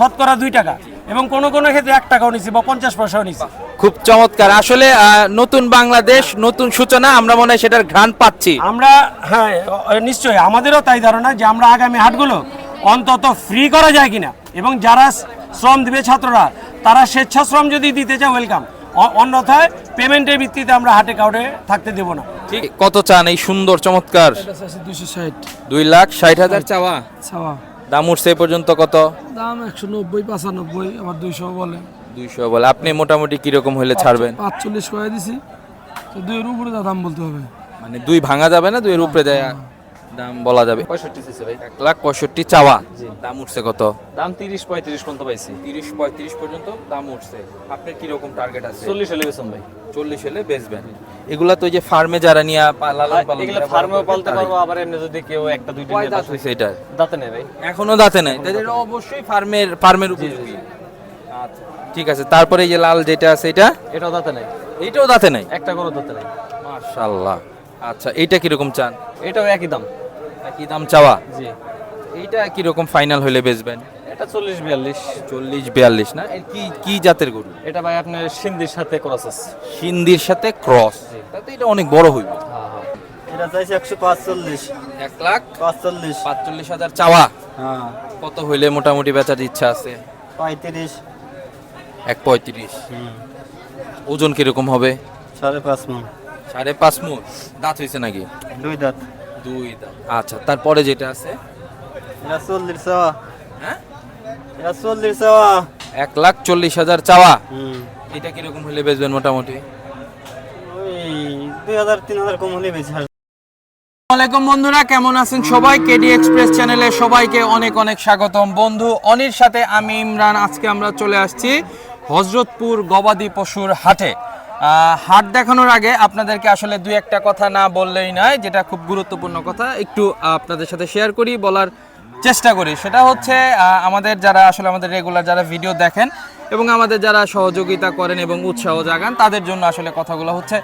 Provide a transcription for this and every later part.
শতকরা দুই টাকা এবং কোনো কোনো ক্ষেত্রে এক টাকাও নিছি বা পঞ্চাশ পয়সাও নিছি। খুব চমৎকার। আসলে নতুন বাংলাদেশ নতুন সূচনা আমরা মনে হয় সেটার ঘ্রাণ পাচ্ছি। আমরা হ্যাঁ নিশ্চয়ই। আমাদেরও তাই ধারণা যে আমরা আগামী হাটগুলো অন্তত ফ্রি করা যায় কিনা। এবং যারা শ্রম দিবে ছাত্ররা তারা স্বেচ্ছাশ্রম যদি দিতে চায় ওয়েলকাম অন্যথায় পেমেন্টের ভিত্তিতে আমরা হাটে কাউটে থাকতে দেবো না। ঠিক কত চান এই সুন্দর চমৎকার? দুশো ষাট। দুই লাখ ষাট হাজার চাওয়া। ছাওয়া দাম উঠছে এ পর্যন্ত কত? দাম একশো নব্বই পঁচানব্বই আবার দুইশো বলে। দুইশো বলে। আপনি মোটামুটি কীরকম হলে ছাড়বেন? পাঁচচল্লিশ করে দিছি। তো দুইয়ের উপরে দাম বলতে হবে। মানে দুই ভাঙা যাবে না? দুইয়ের উপরে যায় দাম বলা যাবে? পঁয়ষট্টি সিসি ভাই। এক লাখ পঁয়ষট্টি চাওয়া। দাম উঠছে কত? দাম তিরিশ পঁয়ত্রিশ পর্যন্ত পাইছি। তিরিশ পঁয়ত্রিশ পর্যন্ত দাম উঠছে। আপনার কীরকম টার্গেট আছে? চল্লিশ হলে বেতন ভাই। চল্লিশ হলে বেচবেন। এগুলা তো যে ফার্মে যারা নিয়ে লালন পালন এগুলো ফার্মেও পালতে পারব আবার এমনি যদি কেউ একটা দুইটা নিয়ে দাঁত হয়েছে এটার দাঁতে নেই ভাই। এখনও দাঁতে নাই। তাদের অবশ্যই ফার্মের ফার্মের উপযোগী। আচ্ছা ঠিক আছে। তারপরে এই যে লাল যেটা আছে এটা? এটাও দাঁতে নেই। এইটাও দাঁতে নাই? একটা করে দাঁতে নেই। মাশাআল্লাহ। আচ্ছা এইটা কীরকম চান? এটাও একই দাম। কি দাম চাওয়া? জি। এইটা কীরকম ফাইনাল হলে বেচবেন? এটা চল্লিশ বিয়াল্লিশ। চল্লিশ বিয়াল্লিশ না? এর কি কি জাতের গরু? এটা ভাই আপনার সিন্ধির সাথে ক্রস আছে। সিন্দির সাথে ক্রস তাতে এটা অনেক বড় হইব। এটা চাইছে একশো পাঁচচল্লিশ। এক লাখ পাঁচচল্লিশ। পাঁচচল্লিশ হাজার চাওয়া? হ্যাঁ। কত হইলে মোটামুটি বেচার ইচ্ছা আছে? পঁয়ত্রিশ। এক পঁয়ত্রিশ। ওজন কীরকম হবে? সাড়ে পাঁচ মন। সাড়ে পাঁচ মুখ দাঁত হয়েছে নাকি? দুই দাঁত। দুই দাঁত আচ্ছা তারপরে যেটা আছে? চল্লিশ চাওয়া হ্যাঁ? চল্লিশ চাওয়া এক লাখ চল্লিশ হাজার চাওয়া। হুম। এটা কীরকম হলে বেচবেন মোটামুটি? ওই দুই হাজার তিন হাজার কম হলে বেশি আসসালামাইকুম বন্ধুরা কেমন আছেন সবাই? কেডি এক্সপ্রেস চ্যানেলে সবাইকে অনেক অনেক স্বাগতম। বন্ধু অনির সাথে আমি ইমরান। আজকে আমরা চলে আসছি হজরতপুর গবাদি পশুর হাটে। হাট দেখানোর আগে আপনাদেরকে আসলে দুই একটা কথা না বললেই নয়, যেটা খুব গুরুত্বপূর্ণ কথা। একটু আপনাদের সাথে শেয়ার করি, বলার চেষ্টা করি। সেটা হচ্ছে আমাদের যারা আসলে আমাদের রেগুলার যারা ভিডিও দেখেন এবং আমাদের যারা সহযোগিতা করেন এবং উৎসাহ জাগান, তাদের জন্য আসলে কথাগুলো হচ্ছে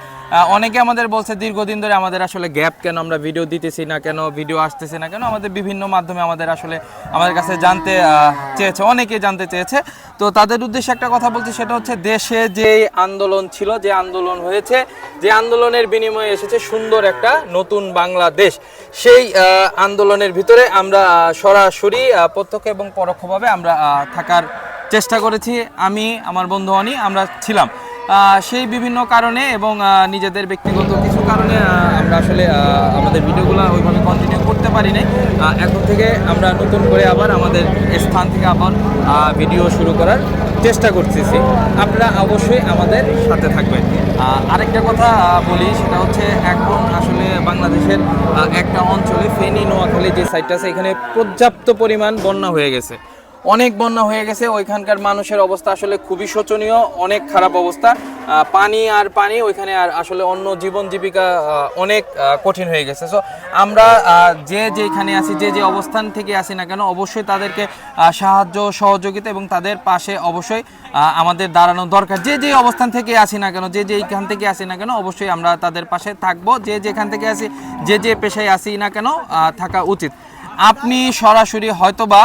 অনেকে আমাদের বলছে, দীর্ঘদিন ধরে আমাদের আসলে গ্যাপ কেন আমরা ভিডিও দিতেছি না কেন ভিডিও আসতেছে না কেন, আমাদের বিভিন্ন মাধ্যমে আমাদের আসলে আমাদের কাছে জানতে চেয়েছে, অনেকে জানতে চেয়েছে। তো তাদের উদ্দেশ্যে একটা কথা বলছি, সেটা হচ্ছে দেশে যে আন্দোলন ছিল, যে আন্দোলন হয়েছে, যে আন্দোলনের বিনিময়ে এসেছে সুন্দর একটা নতুন বাংলাদেশ। সেই আন্দোলনের ভিতরে আমরা সরাসরি প্রত্যক্ষ এবং পরোক্ষভাবে আমরা থাকার চেষ্টা করেছি। আমি, আমার বন্ধু অনি, আমরা ছিলাম। সেই বিভিন্ন কারণে এবং নিজেদের ব্যক্তিগত কিছু কারণে আমরা আসলে আমাদের ভিডিওগুলো ওইভাবে কন্টিনিউ করতে পারি নাই। এখন থেকে আমরা নতুন করে আবার আমাদের স্থান থেকে আবার ভিডিও শুরু করার চেষ্টা করতেছি। আপনারা অবশ্যই আমাদের সাথে থাকবেন। আরেকটা কথা বলি, সেটা হচ্ছে এখন আসলে বাংলাদেশের একটা অঞ্চলে ফেনী, নোয়াখালী যে সাইডটা আছে, এখানে পর্যাপ্ত পরিমাণ বন্যা হয়ে গেছে। অনেক বন্যা হয়ে গেছে। ওইখানকার মানুষের অবস্থা আসলে খুবই শোচনীয়, অনেক খারাপ অবস্থা। পানি আর পানি ওইখানে আর আসলে অন্য জীবন জীবিকা অনেক কঠিন হয়ে গেছে। সো আমরা যে যেখানে আছি, যে যে অবস্থান থেকে আসি না কেন, অবশ্যই তাদেরকে সাহায্য, সহযোগিতা এবং তাদের পাশে অবশ্যই আমাদের দাঁড়ানো দরকার। যে যে অবস্থান থেকে আসি না কেন, যে যে এইখান থেকে আসি না কেন, অবশ্যই আমরা তাদের পাশে থাকব। যে যেখান থেকে আসি যে যে পেশায় আসি না কেন থাকা উচিত। আপনি সরাসরি হয়তোবা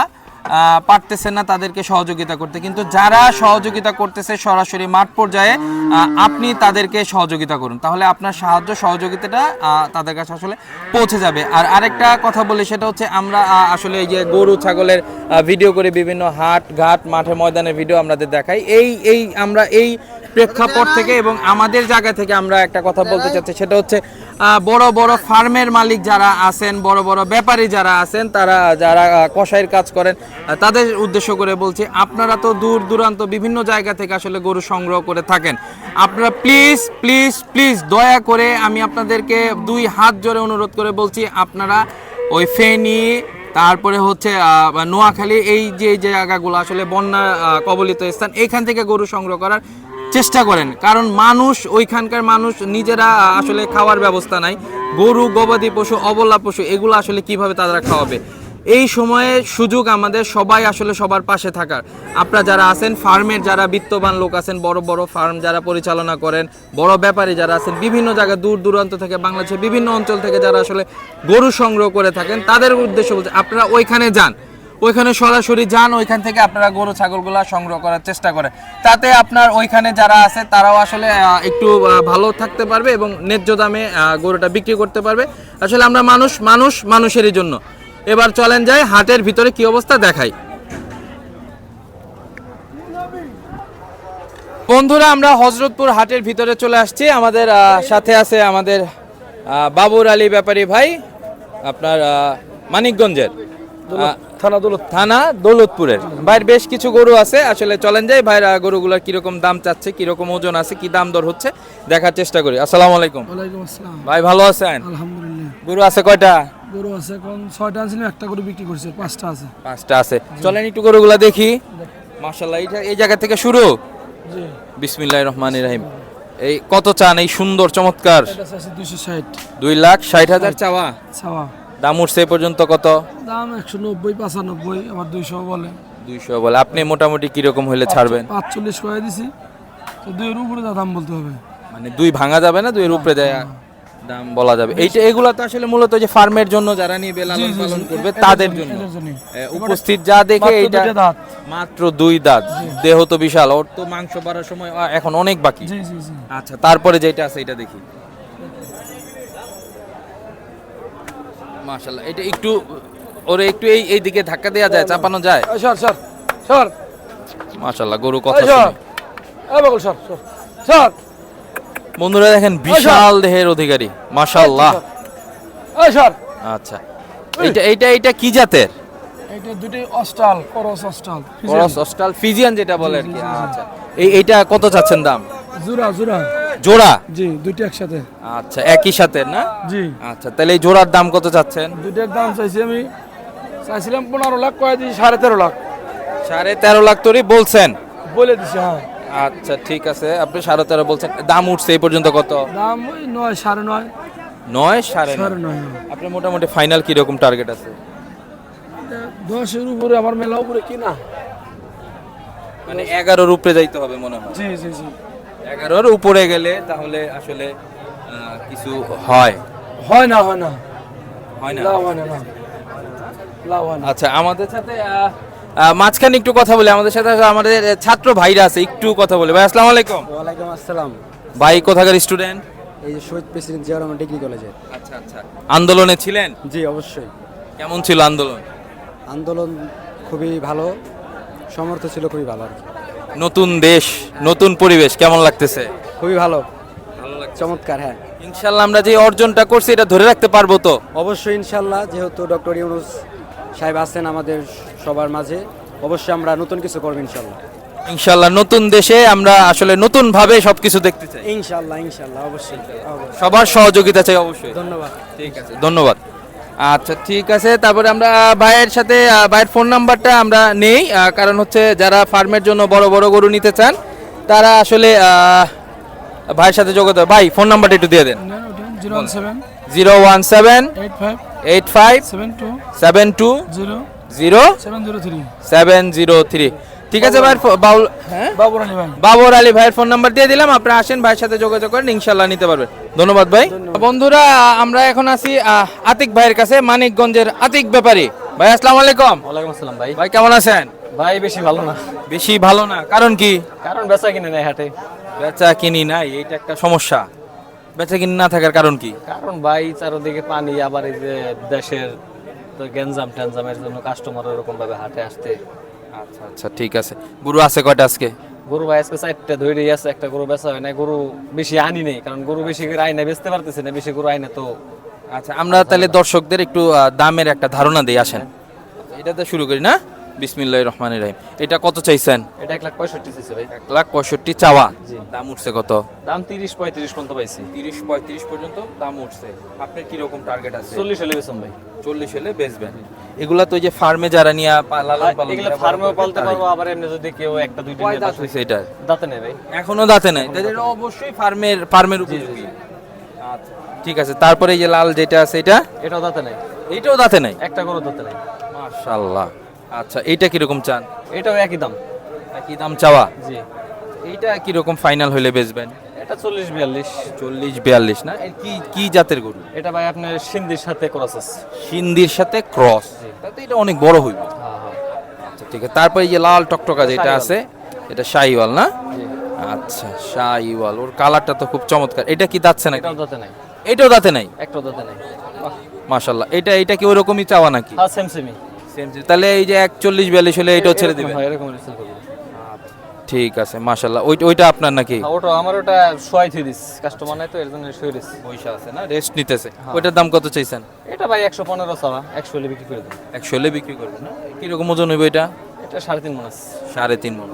পারতেছেন না তাদেরকে সহযোগিতা করতে। কিন্তু যারা সহযোগিতা করতেছে সরাসরি মাঠ পর্যায়ে আপনি তাদেরকে সহযোগিতা করুন। তাহলে আপনার সাহায্য, সহযোগিতাটা তাদের কাছে আসলে পৌঁছে যাবে। আর আরেকটা কথা বলি সেটা হচ্ছে আমরা আসলে এই যে গরু, ছাগলের ভিডিও করে বিভিন্ন হাট, ঘাট, মাঠে, ময়দানের ভিডিও আমাদের দেখাই। এই এই, আমরা এই প্রেক্ষাপট থেকে এবং আমাদের জায়গা থেকে আমরা একটা কথা বলতে চাচ্ছি। সেটা হচ্ছে বড় বড় ফার্মের মালিক যারা আছেন বড় বড় ব্যাপারী যারা আছেন তারা যারা আহ, কসাইয়ের কাজ করেন তাদের উদ্দেশ্য করে বলছি আপনারা তো দূর দূরান্ত বিভিন্ন জায়গা থেকে আসলে গরু সংগ্রহ করে থাকেন। আপনারা প্লিজ প্লিজ প্লিজ দয়া করে আমি আপনাদেরকে দুই হাত জোরে অনুরোধ করে বলছি আপনারা ওই ফেনি তারপরে হচ্ছে নোয়াখালী এই যে জায়গাগুলো আসলে বন্যা কবলিত স্থান এখান থেকে গরু সংগ্রহ করার চেষ্টা করেন। কারণ মানুষ, ওইখানকার মানুষ নিজেরা আসলে খাওয়ার ব্যবস্থা নাই। গরু, গবাদি পশু, অবলা পশু, এগুলো আসলে কীভাবে তারা খাওয়াবে? এই সময়ে সুযোগ আমাদের সবাই আসলে সবার পাশে থাকার। আপনারা যারা আছেন, ফার্মের যারা বিত্তবান লোক আছেন, বড় বড় ফার্ম যারা পরিচালনা করেন, বড় ব্যাপারী যারা আছেন, বিভিন্ন জায়গায় দূর দূরান্ত থেকে, বাংলাদেশের বিভিন্ন অঞ্চল থেকে যারা আসলে গরু সংগ্রহ করে থাকেন, তাদের উদ্দেশ্য বলছে, আপনারা ওইখানে যান। ওইখানে সরাসরি যান, ওইখান থেকে আপনারা গরু, ছাগলগুলা সংগ্রহ করার চেষ্টা করেন তাতে আপনার ওইখানে যারা আছে, তারাও আসলে একটু ভালো থাকতে পারবে এবং ন্যায্য দামে গরুটা বিক্রি করতে পারবে। আসলে আমরা মানুষ মানুষ মানুষেরই জন্য। এবার চলেন যাই হাটের ভিতরে কি অবস্থা দেখাই। বন্ধুরা, আমরা হজরতপুর হাটের ভিতরে চলে আসছি। আমাদের সাথে আছে আমাদের বাবুর আলী ব্যাপারী ভাই, আপনার মানিকগঞ্জের। থানা দৌলত থানা দৌলতপুরের। ভাইয়ের বেশ কিছু গরু আছে আসলে চলেন যাই ভাইয়ের আহ, গরুগুলোর কীরকম দাম চাচ্ছে কীরকম ওজন আছে কি দাম দর হচ্ছে দেখার চেষ্টা করি। আসসালামু আলাইকুম। আসসালাম। ভাই ভালো আছেন? আলহামদুলিল্লাহ। গরু আছে কয়টা? গরু আছে এখন ছয়টা আনছিলাম একটা করে বিক্রি করছে পাঁচটা আছে। পাঁচটা আছে। চলেন একটু গরুগুলা দেখি। মাশাল্লাহ এইটা এই জায়গা থেকে শুরু? জি। বিসমিল্লাহ রহমান রাহিম। এই কত চান এই সুন্দর চমৎকার? এটা আছে দুই লাখ ষাট হাজার চাওয়া। ছাওয়া দাম উঠছে পর্যন্ত কত? দাম একশো নব্বই পঁচানব্বই আবার দুইশো বলে। দুইশো বলে। আপনি মোটামুটি কীরকম হলে ছাড়বেন? পাঁচচল্লিশ করে দিছি। তো দুইয়ের উপরে দাম বলতে হবে। মানে দুই ভাঙা যাবে না? দুইয়ের উপরে দেয় দাম বলা যাবে। এইটা এগুলা তো আসলে মূলত যে ফার্মের জন্য যারা নিবে লালন জি, জি, পালন করবে তাদের জন্য, উপস্থিত যা দেখে মাত্র দুই দাঁত। দেহ তো বিশাল ওর তো মাংস বাড়ার সময় এখন অনেক বাকি। আচ্ছা তারপরে যেটা আছে এটা দেখি। মাশাল্লাহ এটা একটু ওরে একটু এই এই দিকে ধাক্কা দেওয়া যায় চাপানো যায়? এই সর সর সর। মাশাল্লাহ গরু কথা শুনে। এই বগল সর সর সর। বন্ধুরা দেখেন বিশাল দেহের অধিকারী মাশাল্লাহ এই সর। আচ্ছা এইটা এইটা এইটা কি জাতের? এইটা দুটি অস্টাল করস অস্টাল করস অস্টাল ফিজিয়ান যেটা বলে আর কি আচ্ছা। এই এইটা কত চাচ্ছেন দাম? জোড়া জোড়া। জোড়া? জি দুইটা একসাথে। আচ্ছা একই সাথে না? জি। আচ্ছা তাহলে এই জোড়ার দাম কত চাচ্ছেন? দুইটার দাম চাইছি আমি চাইছিলাম পনেরো লাখ কয়ে দিয়েছি সাড়ে তেরো লাখ। সাড়ে তেরো লাখ তোরই বলছেন? বলে দিছি হ্যাঁ। আচ্ছা ঠিক আছে আপনি সাড়ে তেরো বলছেন। দাম উঠছে এই পর্যন্ত কত? দাম ওই নয় সাড়ে নয়। নয় সাড়ে সাড়ে নয় নয় হ্যাঁ। আপনার মোটামুটি ফাইনাল কীরকম টার্গেট আছে? দশের উপরে আমার মেলা উপরে কিনা। মানে এগারোর উপরে যাইতে হবে মনে হয়। জি জি জি। এগারোর উপরে গেলে তাহলে আসলে কিছু হয়। হয় না হয় না। হয় না? হয় না না। লাভ না। আচ্ছা আমাদের সাথে মাঝখানে একটু কথা বলি। আমাদের সাথে আমাদের ছাত্র ভাইরা আছে একটু কথা বলি। ভাই আসসালামু আলাইকুম। ওয়ালাইকুম আসসালাম। ভাই কোথাকার স্টুডেন্ট? এই যে শহীদ প্রেসিডেন্ট জিয়া রহমান ডিগ্রি কলেজে। আচ্ছা আচ্ছা। আন্দোলনে ছিলেন? জি অবশ্যই। কেমন ছিল আন্দোলন? আন্দোলন খুবই ভালো সমর্থ ছিল খুবই ভালো আর কি। নতুন দেশ নতুন পরিবেশ কেমন লাগতেছে? খুবই ভালো। চমৎকার হ্যাঁ। ইনশাল্লাহ আমরা যে অর্জনটা করছি এটা ধরে রাখতে পারব তো? অবশ্যই ইনশাল্লাহ যেহেতু ডক্টর ইউনুস সাহেব আছেন আমাদের সবার মাঝে অবশ্যই আমরা নতুন কিছু করব ইনশাল্লাহ। ইনশাল্লাহ নতুন দেশে আমরা আসলে নতুন ভাবে সবকিছু দেখতে চাই। ইনশাল্লাহ ইনশাল্লাহ অবশ্যই। সবার সহযোগিতা চাই অবশ্যই। ধন্যবাদ। ঠিক আছে ধন্যবাদ। আচ্ছা ঠিক আছে। তারপরে আমরা ভাইয়ের সাথে ভাইয়ের ফোন নাম্বারটা আমরা নেই কারণ হচ্ছে যারা ফার্মের জন্য বড় বড় গরু নিতে চান তারা আসলে ভাইয়ের সাথে যোগাযোগ ভাই ফোন নাম্বারটা একটু দিয়ে দেন। Zero one seven. Eight five seven two. Seven two zero. Zero seven zero three. Seven zero three. ঠিক আছে ফো- বাউল হ্যাঁ? বাবুর আলী ভাই। বাবর আলী ভাইয়ের ফোন নাম্বার দিয়ে দিলাম আপনারা আসেন ভাইয়ের সাথে যোগাযোগ করেন ইনশাল্লাহ নিতে পারবেন। ধন্যবাদ ভাই। বন্ধুরা আমরা এখন আছি আতিক ভাইয়ের কাছে মানিকগঞ্জের আতিক ব্যাপারী। ভাই আসসালামু আলাইকুম। ওয়ালাইকুম আসসালাম ভাই। ভাই কেমন আছেন? ভাই বেশি ভালো না। বেশি ভালো না। কারণ কি? কারণ বেচা কিনে নেই হাটে। বেচা কিনি নাই এটা একটা সমস্যা। বেচা কিনি না থাকার কারণ কি? কারণ ভাই চারোদিকে পানি আবার এই যে দেশের তো গ্যাঞ্জাম ট্যাঞ্জামের জন্য কাস্টমার এরকম ভাবে হাটে আসতে আচ্ছা আচ্ছা ঠিক আছে। গুরু আছে কয়টা আজকে? গরু ভাই আজকে চারটা ধরে আছে একটা গরু বেচা হয় না গরু বেশি আনি নেই কারণ গরু বেশি করে আইনে বেচতে পারতেছে না বেশি গরু আইনে তো আচ্ছা আমরা তাহলে দর্শকদের একটু দামের একটা ধারণা দিই আসেন। এটাতে শুরু করি না? বিসমিল্লাহ রহমান রহিম। এটা কত চাইছেন? এটা এক লাখ পঁয়ষট্টি চাইছে ভাই। এক লাখ পঁয়ষট্টি চাওয়া? দাম উঠছে কত? দাম তিরিশ পঁয়ত্রিশ পর্যন্ত পাইছি। তিরিশ পঁয়ত্রিশ পর্যন্ত দাম উঠছে। আপনার কি রকম টার্গেট আছে? চল্লিশ হলে বেচুন ভাই। চল্লিশ হলে বেচবেন। এগুলা তো ওই যে ফার্মে যারা নিয়ে পা- লালন পালন এগুলো করে ফার্মেও পালতে পারব আবার এমনি যদি কেউ একটা দুইটা নিয়ে দাঁত হয়েছে এটা দাঁতে নেই ভাই। এখনও দাঁতে নাই? তাদের অবশ্যই ফার্মের ফার্মের উপযোগী। আচ্ছা ঠিক আছে। তারপরে এই যে লাল যেটা আছে এটা? এটাও দাঁতে নেই। এটাও দাঁতে নাই? একটা গরু দাঁতে নেই। মাশাআল্লাহ। আচ্ছা এইটা কীরকম চান? এটাও একই দাম। কি দাম চাওয়া? জি। এইটা কীরকম ফাইনাল হইলে বেচবেন? এটা চল্লিশ বিয়াল্লিশ। চল্লিশ বিয়াল্লিশ না? এর কি কি জাতের গরু? এটা ভাই আপনার সিন্ধির সাথে ক্রস আছে। সিন্দির সাথে ক্রস তাতে এটা অনেক বড় হইব। হ্যাঁ হ্যাঁ। ঠিক আছে। তারপরে এই যে লাল টকটকা যেটা আছে এটা শাহিওয়াল না? আচ্ছা শাহিওয়াল। ওর কালারটা তো খুব চমৎকার। এটা কি দাচ্ছে নাকি? এটাও দাঁতে নাই। এটাও দাঁতে নাই? একটাও দাঁতে নাই। মাশাল্লাহ এটা এটা কি ওরকমই চাওয়া নাকি? হ্যাঁ সেম সেমই তাহলে এই যে একচল্লিশ বিয়াল্লিশ হলে এটাও ছেড়ে দিবেন হয় এরকম ঠিক আছে মাশাল্লাহ ওইটা ওইটা আপনার নাকি? হ্যাঁ, ওটা আমার ওটা শোয়াই থুই দিস। কাস্টমার নাই তো এর জন্য শুয়ে দিস। পয়সা আছে না? রেস্ট নিতেছে। ওইটার দাম কত চাইছেন? এটা ভাই একশো পনেরো সারা একশো হলে বিক্রি করে দেবো। একশো হলে বিক্রি করবেন না? কীরকম ওজন হইব এটা? এটা সাড়ে তিন মাস সাড়ে তিন মন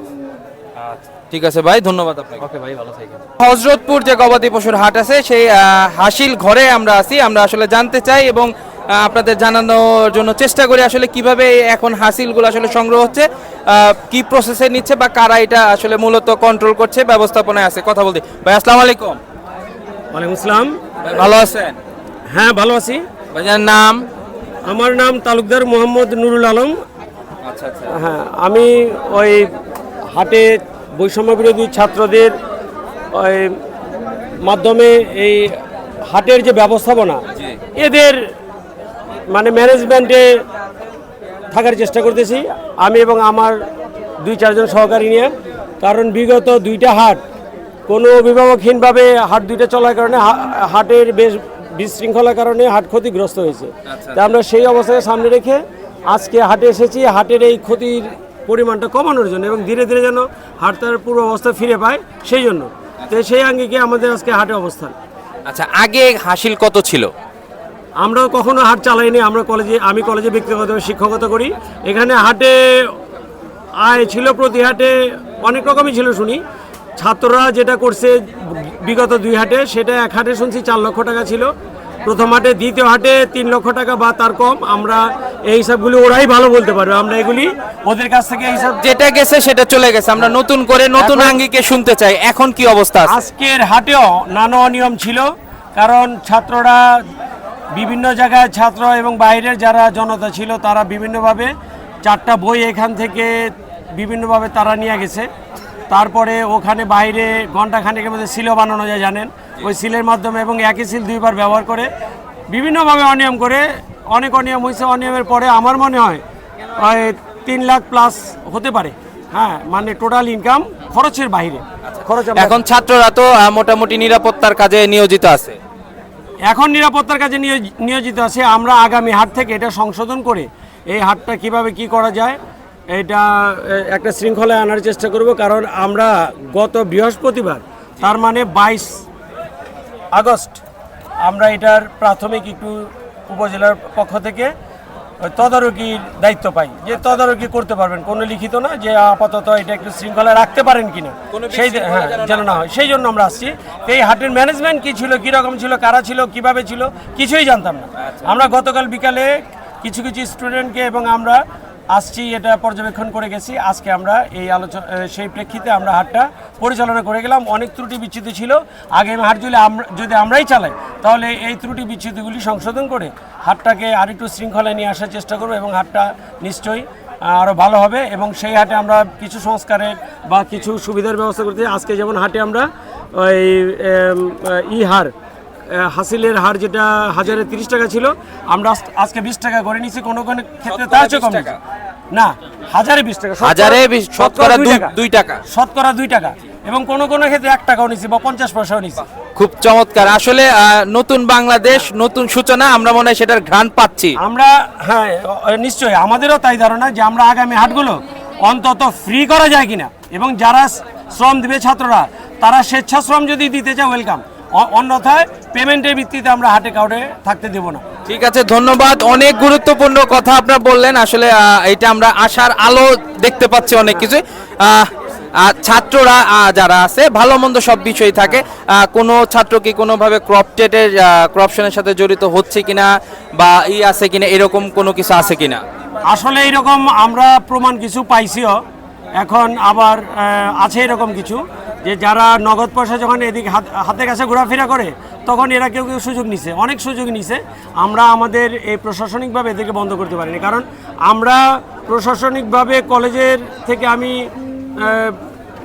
আচ্ছা। ঠিক আছে ভাই ধন্যবাদ আপনাকে। ওকে ভাই ভালো থাকেন। হজরতপুর যে গবাদি পশুর হাট আছে সেই হাসিল ঘরে আমরা আছি। আমরা আসলে জানতে চাই এবং আপনাদের জানানোর জন্য চেষ্টা করি আসলে কীভাবে এখন হাসিলগুলো আসলে সংগ্রহ হচ্ছে কি প্রসেসে নিচ্ছে বা কারা এটা আসলে মূলত কন্ট্রোল করছে ব্যবস্থাপনায় আছে কথা বলতে। ভাই আসসালামু আলাইকুম। ওয়ালাইকুম আসসালাম। ভালো আছেন? হ্যাঁ ভালো আছি। ভাইজান নাম? আমার নাম তালুকদার মোহাম্মদ নুরুল আলম। আচ্ছা আচ্ছা। হ্যাঁ আমি ওই হাটে বৈষম্য বিরোধী ছাত্রদের ওই মাধ্যমে এই হাটের যে ব্যবস্থাপনা এদের মানে ম্যানেজমেন্টে থাকার চেষ্টা করতেছি। আমি এবং আমার দুই চারজন সহকারী নিয়ে। কারণ বিগত দুইটা হাট কোনো অভিভাবকহীনভাবে হাট দুইটা চলার কারণে হাটের বেশ বিশৃঙ্খলার কারণে হাট ক্ষতিগ্রস্ত হয়েছে। তা আমরা সেই অবস্থাকে সামনে রেখে আজকে হাটে এসেছি। হাটের এই ক্ষতির পরিমাণটা কমানোর জন্য এবং ধীরে ধীরে যেন হাট তার পূর্ব অবস্থা ফিরে পায় সেই জন্য। তো সেই আঙ্গিকে আমাদের আজকে হাটে অবস্থান। আচ্ছা আগে হাসিল কত ছিল? আমরাও কখনো হাট চালাইনি আমরা কলেজে আমি কলেজে ব্যক্তিগতভাবে শিক্ষকতা করি। এখানে হাটে আয় ছিল প্রতি হাটে অনেক রকমই ছিল শুনি। ছাত্ররা যেটা করছে বিগত দুই হাটে সেটা এক হাটে শুনছি চার লক্ষ টাকা ছিল। প্রথম হাটে দ্বিতীয় হাটে তিন লক্ষ টাকা বা তার কম। আমরা এই হিসাবগুলি ওরাই ভালো বলতে পারবে। আমরা এগুলি ওদের কাছ থেকে হিসাব যেটা গেছে সেটা চলে গেছে। আমরা নতুন করে নতুন আঙ্গিকে শুনতে চাই। এখন কি অবস্থা আজকের হাটেও নানা অনিয়ম ছিল কারণ ছাত্ররা বিভিন্ন জায়গায় ছাত্র এবং বাইরের যারা জনতা ছিল, তারা বিভিন্নভাবে চারটা বই এখান থেকে বিভিন্নভাবে তারা নিয়ে গেছে। তারপরে ওখানে বাইরে ঘণ্টা খানেকের মধ্যে সিলও বানানো যায়, জানেন? ওই সিলের মাধ্যমে এবং একই সিল দুইবার ব্যবহার করে বিভিন্নভাবে অনিয়ম করে, অনেক অনিয়ম হয়েছে। অনিয়মের পরে আমার মনে হয় তিন লাখ প্লাস হতে পারে। হ্যাঁ মানে টোটাল ইনকাম খরচের বাইরে। খরচ এখন ছাত্ররা তো মোটামুটি নিরাপত্তার কাজে নিয়োজিত আছে। এখন নিরাপত্তার কাজে নিয়োজ- নিয়োজিত আছে। আমরা আগামী হাট থেকে এটা সংশোধন করে এই হাটটা কীভাবে কি করা যায়, এটা একটা শৃঙ্খলায় আনার চেষ্টা করব। কারণ আমরা গত বৃহস্পতিবার, তার মানে বাইশ আগস্ট, আমরা এটার প্রাথমিক একটু উপজেলার পক্ষ থেকে তদারকির দায়িত্ব পাই। যে তদারকি করতে পারবেন কোনো লিখিত না যে আপাতত এটা একটু শৃঙ্খলা রাখতে পারেন কিনা। সেই হ্যাঁ যেন না। হয়। সেই জন্য আমরা আসছি। এই হাটের ম্যানেজমেন্ট কি ছিল কীরকম ছিল কারা ছিল কীভাবে ছিল কিছুই জানতাম না। আমরা গতকাল বিকালে কিছু কিছু স্টুডেন্টকে এবং আমরা আসছি, এটা পর্যবেক্ষণ করে গেছি। আজকে আমরা এই আলোচনা সেই প্রেক্ষিতে আমরা হাটটা পরিচালনা করে গেলাম। অনেক ত্রুটি বিচ্যুতি ছিল। আগামী হাট যদি আমরা যদি আমরাই চালাই, তাহলে এই ত্রুটি বিচ্যুতিগুলি সংশোধন করে হাটটাকে আরেকটু শৃঙ্খলায় নিয়ে আসার চেষ্টা করব এবং হাটটা নিশ্চয়ই আরও ভালো হবে এবং সেই হাটে আমরা কিছু সংস্কারের বা কিছু সুবিধার ব্যবস্থা করতে আজকে যেমন হাটে আমরা ওই ই হার হাসিলের হার যেটা হাজারে তিরিশ টাকা ছিল আমরা আজকে বিশ টাকা করে নিচ্ছি কোনো কোনো ক্ষেত্রে তার চেয়ে কম। না হাজারে বিশ টাকা হাজারে বিশ- শতকরা দুই টাকা। শতকরা দুই টাকা। এবং কোনো কোনো ক্ষেত্রে এক টাকাও নিচ্ছি বা পঞ্চাশ পয়সাও নিচ্ছি খুব চমৎকার। আসলে নতুন বাংলাদেশ নতুন সূচনা আমরা মনে হয় সেটার ঘ্রাণ পাচ্ছি। আমরা হ্যাঁ নিশ্চয়ই। আমাদেরও তাই ধারণা যে আমরা আগামী হাটগুলো অন্তত ফ্রি করা যায় কিনা। এবং যারা শ্রম দিবে ছাত্ররা তারা স্বেচ্ছাশ্রম যদি দিতে চায় ওয়েলকাম অন্যথায় পেমেন্টের ভিত্তিতে আমরা হাটে কাউটে থাকতে দেবো না। ঠিক আছে ধন্যবাদ। অনেক গুরুত্বপূর্ণ কথা আপনার বললেন। আসলে এটা আমরা আশার আলো দেখতে পাচ্ছি অনেক কিছু ছাত্ররা যারা আছে ভালো মন্দ সব বিষয় থাকে। কোনো ছাত্র কি কোনোভাবে ক্রপটেটের ক্রপশনের সাথে জড়িত হচ্ছে কিনা বা ই আছে কিনা এরকম কোনো কিছু আছে কিনা? আসলে এইরকম আমরা প্রমাণ কিছু পাইছিও। এখন আবার আছে এরকম কিছু। যে যারা নগদ পয়সা যখন এদিক হাত- হাতে কাছে ঘোরাফেরা করে তখন এরা কেউ কেউ সুযোগ নিছে। অনেক সুযোগ নিছে। আমরা আমাদের এই প্রশাসনিকভাবে এদেরকে বন্ধ করতে পারিনি। কারণ আমরা প্রশাসনিকভাবে কলেজের থেকে আমি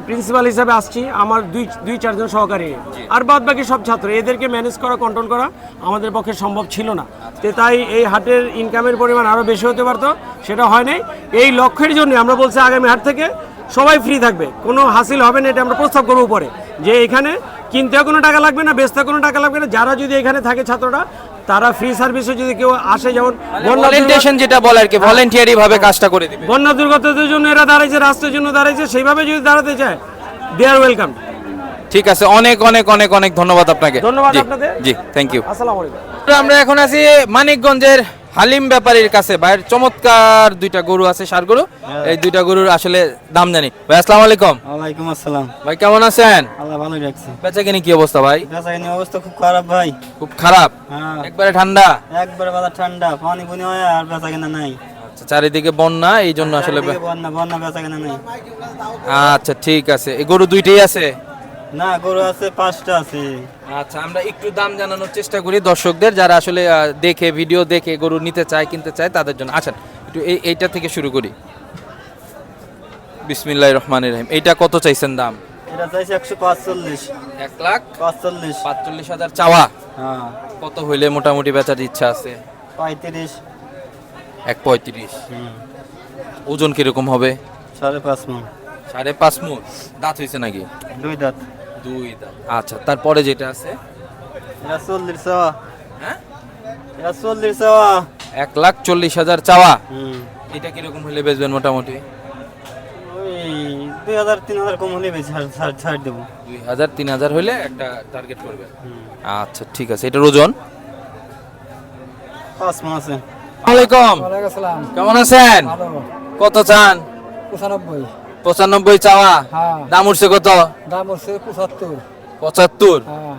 প্রিন্সিপাল হিসাবে আসছি। আমার দুই দুই চারজন সহকারী। আর বাদ বাকি সব ছাত্র। এদেরকে ম্যানেজ করা কন্ট্রোল করা আমাদের পক্ষে সম্ভব ছিল না। তো তাই এই হাটের ইনকামের পরিমাণ আরও বেশি হতে পারতো। সেটা হয় নাই। এই লক্ষ্যের জন্য আমরা বলছি আগামী হাট থেকে সবাই ফ্রি থাকবে। কোনো হাসিল হবে না এটা আমরা প্রস্তাব করব পরে যে এখানে কিনতেও কোনো টাকা লাগবে না বেচতে কোনো টাকা লাগবে না যারা যদি এখানে থাকে ছাত্ররা তারা ফ্রি সার্ভিসে যদি কেউ আসে যেমন বন্যা যেটা বলে আর কি ভলেন্টিয়ারি ভাবে কাজটা করে দিবে। বন্যা দুর্গতদের জন্য এরা দাঁড়াইছে রাষ্ট্রের জন্য দাঁড়াইছে সেইভাবে যদি দাঁড়াতে চায় দে আর ওয়েলকাম ঠিক আছে অনেক অনেক অনেক অনেক ধন্যবাদ আপনাকে। ধন্যবাদ আপনাদের। জি থ্যাংক ইউ আসসালামু আলাইকুম। আমরা এখন আছি মানিকগঞ্জের হালিম ব্যাপারীর কাছে ভাইয়ের চমৎকার দুইটা গরু আছে সার গরু। এই দুইটা গরুর আসলে দাম জানি। ভাই আসসালামু আলাইকুম। ওয়ালাইকুম আসসালাম। ভাই কেমন আছেন? আল্লাহ ভালোই রাখছে। বেচা কিনি কি অবস্থা ভাই? বেচাকিনি অবস্থা খুব খারাপ ভাই। খুব খারাপ? হ্যাঁ। একবারে ঠান্ডা? একবারে বাজার ঠান্ডা পানি বুনি হয় আর বেচাকিনা নাই। আচ্ছা চারিদিকে বন্যা এই জন্য আসলে বন্যা বন্যা বেচাকিনা নাই। আচ্ছা ঠিক আছে। এই গরু দুইটাই আছে? না গরু আছে পাঁচটা আছে। আচ্ছা আমরা একটু দাম জানানোর চেষ্টা করি দর্শকদের যারা আসলে দেখে ভিডিও দেখে গরু নিতে চায় কিনতে চায় তাদের জন্য। আচ্ছা একটু এই এইটা থেকে শুরু করি। বিসমিল্লাহ রহমান রহিম। এইটা কত চাইছেন দাম? এটা চাইছে একশো পাঁচচল্লিশ। এক লাখ? পাঁচচল্লিশ। পাঁচচল্লিশ হাজার চাওয়া? হ্যাঁ। কত হইলে মোটামুটি বেচার ইচ্ছা আছে? পঁয়ত্রিশ। এক পঁয়ত্রিশ। ওজন কীরকম হবে? সাড়ে পাঁচ মন। সাড়ে পাঁচ মুখ দাঁত হয়েছে নাকি? দুই দাঁত। দুই দাঁত আচ্ছা তারপরে যেটা আছে? হ্যাঁ? এক লাখ চল্লিশ হাজার চাওয়া। হুম। এটা কীরকম হলে বেচবেন মোটামুটি? ওই দুই হাজার তিন হাজার কম হলে ছাড়- দেবো। দুই হাজার তিন হাজার হলে একটা টার্গেট করবেন। আচ্ছা ঠিক আছে। এটার ওজন? পাঁচ মন কেমন আছেন? কত চান? পঁচানব্বই। পঁচানব্বই চাওয়া। হ্যাঁ। দাম উঠছে কত? দাম হচ্ছে পঁচাত্তর। পঁচাত্তর? হ্যাঁ।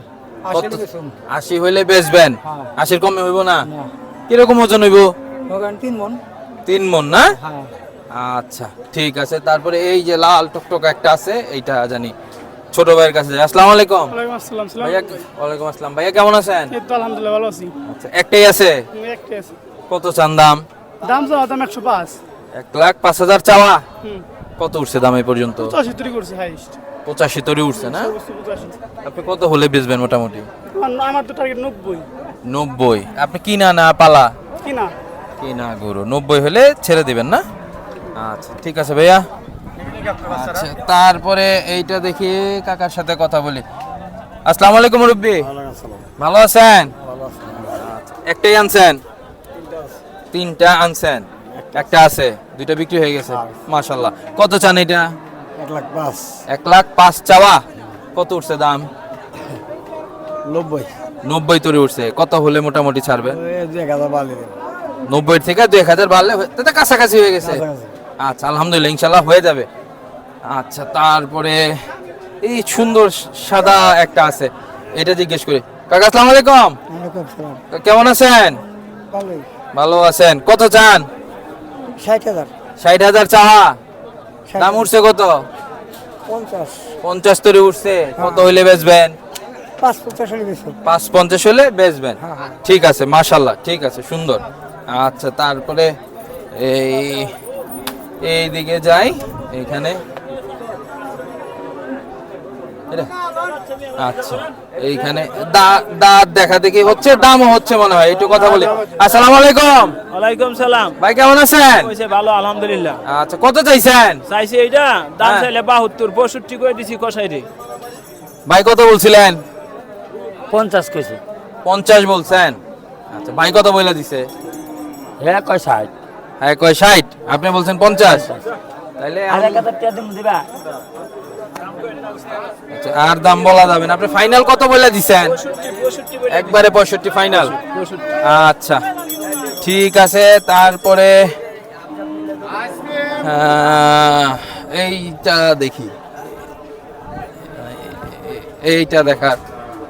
আশি হইলে বেচবেন। হ্যাঁ। আশির কমে হইব না? কীরকম ওজন হইব? তিন মন। তিন মন না? হ্যাঁ। আচ্ছা ঠিক আছে। তারপরে এই যে লাল টকটক একটা আছে এইটা জানি ছোট ভাইয়ের কাছে। আসসালামু আলাইকুম। ওয়ালাইকুম আসসালাম ভাইয়া ওয়ালাইকুম আসসালাম। ভাইয়া কেমন আছেন? আলহামদুলিল্লাহ ভালো আছি। আচ্ছা একটাই আছে? একটাই আছি। কত চান দাম? দাম চাওয়া দাম একশো পাঁচ। এক লাখ পাঁচ হাজার চাওয়া। হুম। কত উঠছে দাম এই পর্যন্ত? পঁচাশি তৈরি করছে হাইস্ট পঁচাশি তরি উঠছে না? আপনি কত হলে বেচবেন মোটামুটি? আমার- তো টার্গেট নব্বই। নব্বই। আপনি কিনা না পালা? কি না কিনা গরু। নব্বই হলে ছেড়ে দিবেন না? আচ্ছা ঠিক আছে ভাইয়া। আচ্ছা তারপরে এইটা দেখি কাকার সাথে কথা বলি। আসসালামু আলাইকুম রব্বি ভালো আছেন? আচ্ছা, একটাই আনছেন? তিনটা আনছেন। একটা আছে দুইটা বিক্রি হয়ে গেছে। মাশাল্লাহ কত চান এটা? এক লাখ পাঁচ। এক লাখ পাঁচ চাওয়া? কত উঠছে দাম? নব্বই। নব্বই তরি উঠছে। কত হলে মোটামুটি ছাড়বে? নব্বই থেকে দুই এক হাজার বাড়লে তাতে কাছাকাছি হয়ে গেছে। আচ্ছা আলহামদুলিল্লাহ ইনশাল্লাহ হয়ে যাবে। আচ্ছা তারপরে এই সুন্দর সাদা একটা আছে। এটা জিজ্ঞেস করি। কাকা আসসালামু আলাইকুম। কেমন আছেন? ভালো আছেন। কত চান? ষাট হাজার। ষাট হাজার চাহা? দাম উঠছে কত? পঞ্চাশ। পঞ্চাশ তরি উঠছে। কত হইলে বেচবেন? পাঁচ পঞ্চাশ হলে বেচবেন। হ্যাঁ, হ্যাঁ। ঠিক আছে মাশাল্লাহ ঠিক আছে সুন্দর। আচ্ছা তারপরে এই এই দিকে যাই এখানে। এটা? আচ্ছা এইখানে দাঁত দেখা দেখি হচ্ছে দামও হচ্ছে মনে হয় একটু কথা বলি। আসসালামু আলাইকুম। ওয়ালাইকুম সালাম। ভাই কেমন আছেন? ভালো আলহামদুলিল্লাহ। আচ্ছা কত চাইছেন? চাইছে এইটা দাম হ্যাঁ। চাইলে বাহাত্তর পঁয়ষট্টি করে দিছি কষাই ভাই কত বলছিলেন? পঞ্চাশ কেজি পঞ্চাশ বলছেন? আচ্ছা ভাই কত বইলা দিছে? হ্যাঁ কয় ষাট হ্যাঁ কয় ষাট। আপনি বলছেন পঞ্চাশ। দিবা? আচ্ছা, আর দাম বলা যাবে না। আপনি ফাইনাল কত বলে দিছেন? একবারে পঁয়ষট্টি ফাইনাল আচ্ছা ঠিক আছে তারপরে এইটা দেখি। এইটা দেখার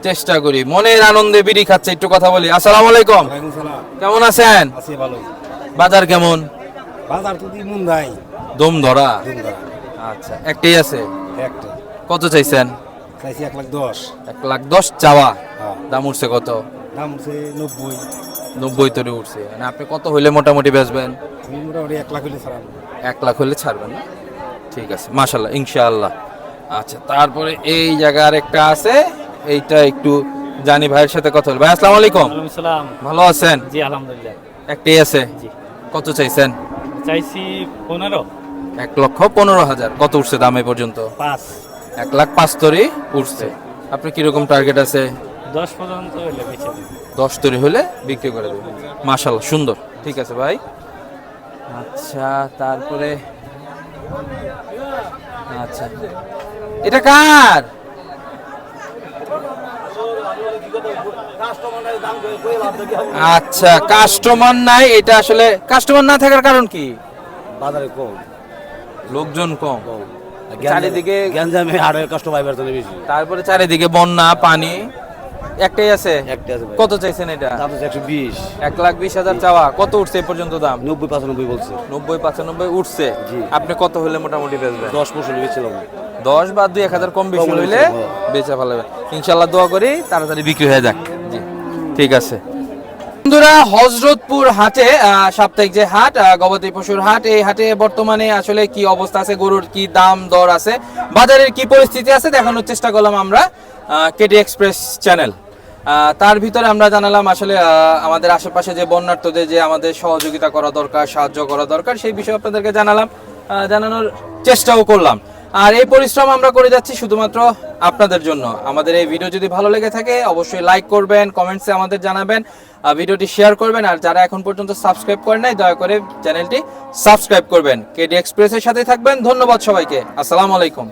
চেষ্টা করি। মনের আনন্দে বিড়ি খাচ্ছে একটু কথা বলি। আসসালামু আলাইকুম। কেমন আছেন? বাজার কেমন? বাজার তো দম ধরা। আচ্ছা একটাই আছে। একটা। কত চাইছেন? চাইছি এক লাখ দশ। এক লাখ দশ চাওয়া। হ্যাঁ। দাম উঠছে কত? দাম হচ্ছে নব্বই। নব্বই তরে উঠছে। মানে আপনি কত হইলে মোটামুটি বেচবেন? মোটামুটি এক লাখ হলে ছাড়াবো। এক লাখ হলে ছাড়বেন না? ঠিক আছে মাশাল্লাহ ইনশাআল্লাহ। আচ্ছা তারপরে এই জায়গা আরেকটা আছে। এইটা একটু জানি ভাইয়ের সাথে কথা বল ভাই আসসালামু আলাইকুম। সালাম ভালো আছেন? জি আলহামদুলিল্লাহ। একটাই আছে। জি। কত চাইছেন? চাইছি পনেরো। এক লক্ষ পনেরো হাজার। কত উঠছে দাম এ পর্যন্ত? পাঁচ। এক লাখ পাঁচ তরি উঠছে। আপনি কীরকম টার্গেট আছে? দশ পর্যন্ত বেঁচে দশ তরি হলে বিক্রি করে দেবেন মাশাল্লাহ সুন্দর। ঠিক আছে ভাই। আচ্ছা তারপরে আচ্ছা। এটা কার? আচ্ছা কাস্টমার নাই এটা আসলে কাস্টমার না থাকার কারণ কি? বাজারে কম। লোকজন কম। চারিদিকে গ্যাঞ্জামে হাড়ের কষ্ট পাইবার জন্য বেশি। তারপরে চারিদিকে বন্যা পানি একটাই আছে? কত চাইছেন এটা? দাম একশো বিশ। এক লাখ বিশ হাজার চাওয়া। কত উঠছে এ পর্যন্ত দাম? নব্বই পাঁচানব্বই বলছে। নব্বই পঁচানব্বই উঠছে। আপনি কত হলে মোটামুটি বেচবেন? দশ পর্যন্ত বেচছিলাম। দশ বা দুই এক হাজার কম বেশি হইলে। বেচা ভালো হবে। ইনশাল্লাহ দোয়া করি তাড়াতাড়ি বিক্রি হয়ে যাক। জি। ঠিক আছে। বন্ধুরা, হজরতপুর হাটে সাপ্তাহিক যে হাট গবাদি পশুর হাট, এই হাটে বর্তমানে আসলে কি অবস্থা আছে? গরুর কি দাম দর আছে? বাজারের কি পরিস্থিতি আছে? দেখানোর চেষ্টা করলাম আমরা কেটি এক্সপ্রেস চ্যানেল তার ভিতরে আমরা জানালাম আসলে আমাদের আশেপাশে যে বন্যার্থদের যে আমাদের সহযোগিতা করা দরকার, সাহায্য করা দরকার, সেই বিষয়ে আপনাদেরকে জানালাম জানানোর চেষ্টাও করলাম। আর এই পরিশ্রম আমরা করে যাচ্ছি শুধুমাত্র আপনাদের জন্য। আমাদের এই ভিডিও যদি ভালো লেগে থাকে, অবশ্যই লাইক করবেন কমেন্টসে আমাদের জানাবেন। ভিডিওটি শেয়ার করবেন। আর যারা এখন পর্যন্ত সাবস্ক্রাইব করেন নাই, দয়া করে চ্যানেলটি সাবস্ক্রাইব করবেন। কেডি এক্সপ্রেসের সাথে থাকবেন। ধন্যবাদ সবাইকে। আসসালামু আলাইকুম।